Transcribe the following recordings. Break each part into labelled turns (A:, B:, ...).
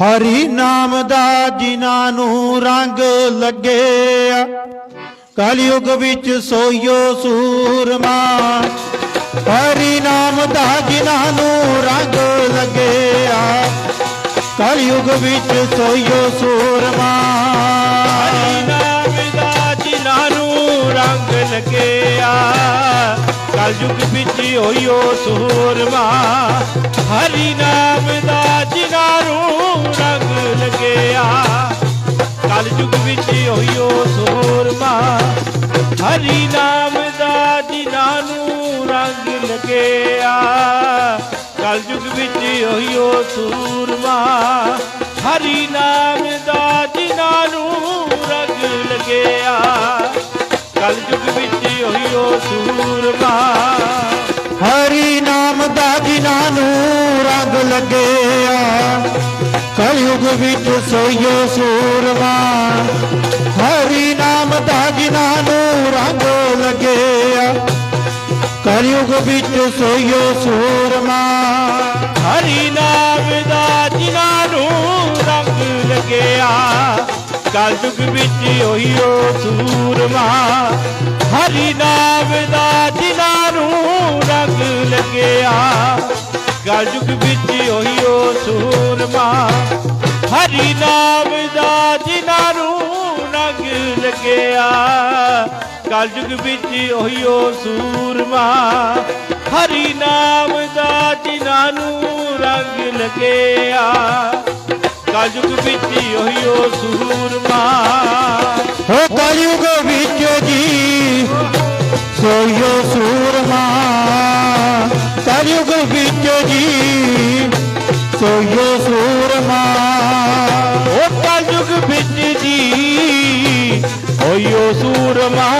A: ਹਰੀ ਨਾਮ ਦਾ ਜਿਨ੍ਹਾਂ ਨੂੰ ਰੰਗ ਲੱਗਿਆ ਕਲਯੁਗ ਵਿੱਚ ਸੋਇਓ ਸੂਰਮਾ। ਹਰੀ ਨਾਮ ਦਾ ਜਿਨ੍ਹਾਂ ਨੂੰ ਰੰਗ ਲੱਗਿਆ ਕਲਯੁਗ ਵਿੱਚ ਸੋਇਓ ਸੂਰਮਾ।
B: ਹਰੀ ਨਾਮ ਦਾ ਜਿਨ੍ਹਾਂ ਨੂੰ ਰੰਗ ਲੱਗਿਆ ਕਲਯੁਗ ਵਿੱਚ ਹੋਇਓ ਸੂਰਮਾ। ਹਰੀ ਨਾਮ ਦਾ ਜਿਨ੍ਹਾਂ ਨੂੰ ਰੰਗ ਲੱਗਿਆ। ਕਲਯੁਗ ਵਿੱਚ ਹੋਇਓ ਸੂਰਮਾ ਹਰੀ ਨਾਮ ਦਾ ਜਿਨ੍ਹਾਂ ਨੂੰ ਰੰਗ ਲੱਗਿਆ। ਕਲਯੁਗ ਵਿੱਚ ਹੋਇਓ ਸੂਰਮਾ। ਹਰੀ ਨਾਮ ਵਿੱਚ
A: ਸੋਇਓ ਸੂਰਮਾ। ਹਰੀ ਨਾਮ ਦਾ ਜਿਨ੍ਹਾਂ ਨੂੰ ਰੰਗ ਲਗਿਆ। ਕਲਯੁਗ ਵਿੱਚ ਸੋਇਓ ਸੂਰਮਾ।
B: ਹਰੀ ਨਾਮ ਦਾ ਜਿਨ੍ਹਾਂ ਨੂੰ ਰੰਗ ਲੱਗਿਆ। ਕਲਯੁਗ ਵਿੱਚ ਹੋਇਓ ਸੂਰਮਾ। ਹਰੀ ਨਾਮ ਦਾ ਜਿਨ੍ਹਾਂ ਨੂੰ ਰੰਗ ਲੱਗਿਆ। ਕਲਯੁਗ ਵਿੱਚ ਹੋਇਓ ਲੱਗਿਆ। ਕਲਯੁਗ ਵਿੱਚ ਹੋਇਓ ਸੂਰਮਾ। ਹਰੀ ਨਾਮ ਦਾ ਜਿਨ੍ਹਾਂ ਨੂੰ ਰੰਗ ਲੱਗਿਆ। ਕਲਯੁਗ ਵਿੱਚ ਹੋਇਓ ਸੂਰਮਾ।
A: ਹੋ ਕਲਯੁਗ ਵਿੱਚ ਜੀ ਸੋਇਓ ਸੂਰਮਾ। ਕਲਯੁਗ ਵਿੱਚ ਜੀ ਸੋਇਓ ਸੂਰਮਾ।
B: ਸੂਰਮਾ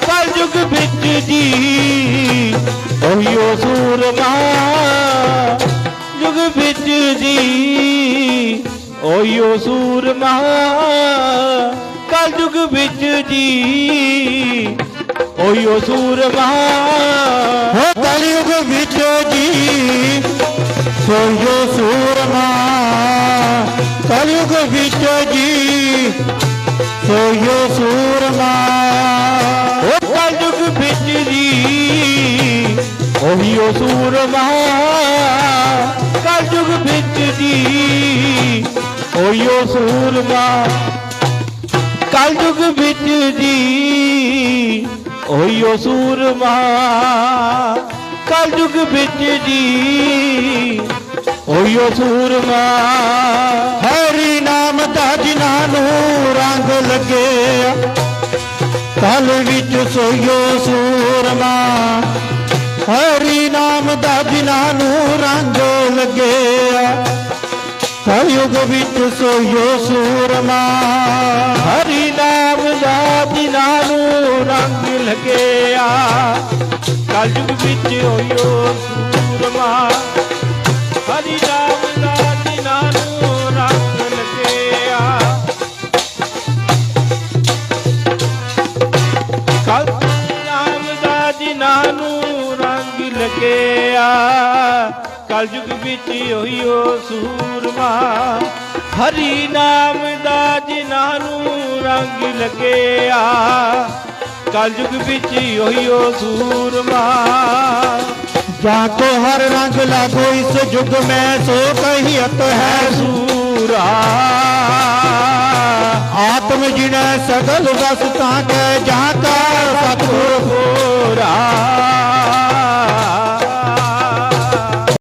B: ਕਲਯੁਗ ਵਿੱਚ ਜੀ ਹੋਇਓ ਸੂਰਮਾ। ਯੁਗ ਵਿੱਚ ਜੀ ਹੋਇਓ ਸੂਰਮਾ। ਕਲਯੁਗ ਵਿੱਚ ਜੀ ਹੋਇਓ ਸੂਰਮਾ।
A: ਹੋ ਕਲਯੁਗ ਵਿੱਚ ਜੀ ਸੋਇਓ ਸੂਰਮਾ। ਕਲਯੁਗ ਵਿੱਚ ਜੀ ਸੋਇਓ ਸੂਰਮਾ।
B: ਉਹ ਕਲਯੁਗ ਵਿੱਚ ਜੀ ਹੋਇਓ ਸੂਰਮਾ। ਕਲਯੁਗ ਵਿੱਚ ਜੀ ਹੋਇਓ ਸੂਰਮਾ। ਕਲਯੁਗ ਵਿੱਚ ਜੀ ਹੋਇਓ ਸੂਰਮਾ। ਕਲਯੁਗ ਵਿੱਚ ਜੀ ਹੋਇਓ ਸੂਰਮਾ।
A: ਹਰੀ ਕਲ ਵਿੱਚ ਸੋਇਓ ਸੂਰਮਾ। ਹਰੀ ਨਾਮ ਦਾ ਜਿਨ੍ਹਾਂ ਨੂੰ ਰੰਗ ਲੱਗਿਆ। ਕਲਯੁਗ ਵਿੱਚ ਸੋਇਓ ਸੂਰਮਾ।
B: ਹਰੀ ਨਾਮ ਦਾ ਜਿਨ੍ਹਾਂ ਨੂੰ ਰੰਗ ਲੱਗਿਆ। ਕਲਯੁਗ ਵਿੱਚ ਹੋਇਓ ਸੂਰਮਾ। ਹਰੀ ਨਾਮ ਵਰਿਆ ਕਲਯੁਗ ਵਿੱਚ ਹੋਈਓ ਸੂਰਮਾ। ਹਰੀ ਨਾਮ ਦਾ ਜਿਨ੍ਹਾਂ ਨੂੰ ਰੰਗ ਲੱਗਿਆ। ਕਲਯੁਗ ਵਿੱਚ ਹੋਈਓ ਸੂਰਮਾ।
A: ਜਾ ਕੋ ਹਰ ਰੰਗ ਲਾਗੋ ਇਸ ਯੁਗ ਮੈਂ ਸੋ ਕਹੀਤ ਹੈ।
B: ਸੂਰਾ।
A: ਆਤਮ ਜਿਨੈ ਸਗਲ ਵਸ ਤਾਂ ਕੈ ਜਾ ਕਾ ਸਤਿਗੁਰ ਹੋਰਾ।